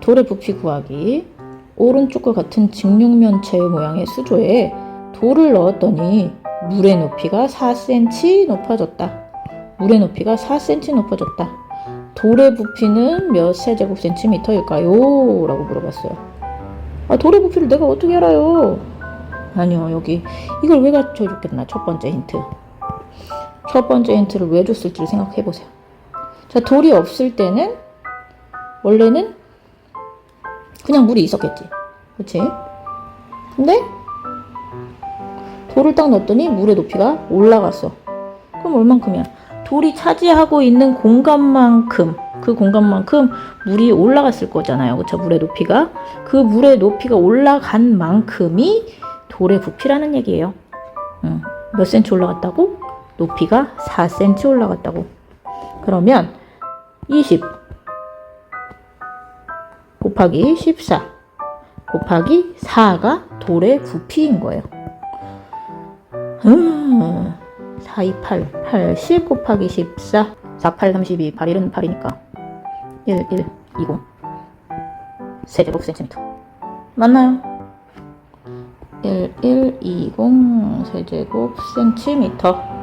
돌의 부피 구하기. 오른쪽과 같은 직육면체 모양의 수조에 돌을 넣었더니 물의 높이가 4cm 높아졌다. 물의 높이가 4cm 높아졌다. 돌의 부피는 몇 세제곱 센티미터일까요? 라고 물어봤어요. 아, 돌의 부피를 내가 어떻게 알아요? 아니요, 여기 이걸 왜 가르쳐줬겠나? 첫 번째 힌트. 첫 번째 힌트를 왜 줬을지를 생각해 보세요. 자, 돌이 없을 때는 원래는 그냥 물이 있었겠지. 그치? 근데 돌을 딱 넣었더니 물의 높이가 올라갔어. 그럼 얼만큼이야? 돌이 차지하고 있는 공간만큼 그 공간만큼 물이 올라갔을 거잖아요. 그쵸? 물의 높이가 그 물의 높이가 올라간 만큼이 돌의 부피라는 얘기예요. 음, 몇 센치 올라갔다고? 높이가 4cm 올라갔다고. 그러면 20 곱하기 14 곱하기 4가 돌의 부피인 거예요. 음, 4, 2, 8, 80 곱하기 14, 4, 8, 32, 8, 1은 8이니까. 1, 1, 20 세제곱 센티미터. 맞나요? 1, 1, 20 세제곱 센티미터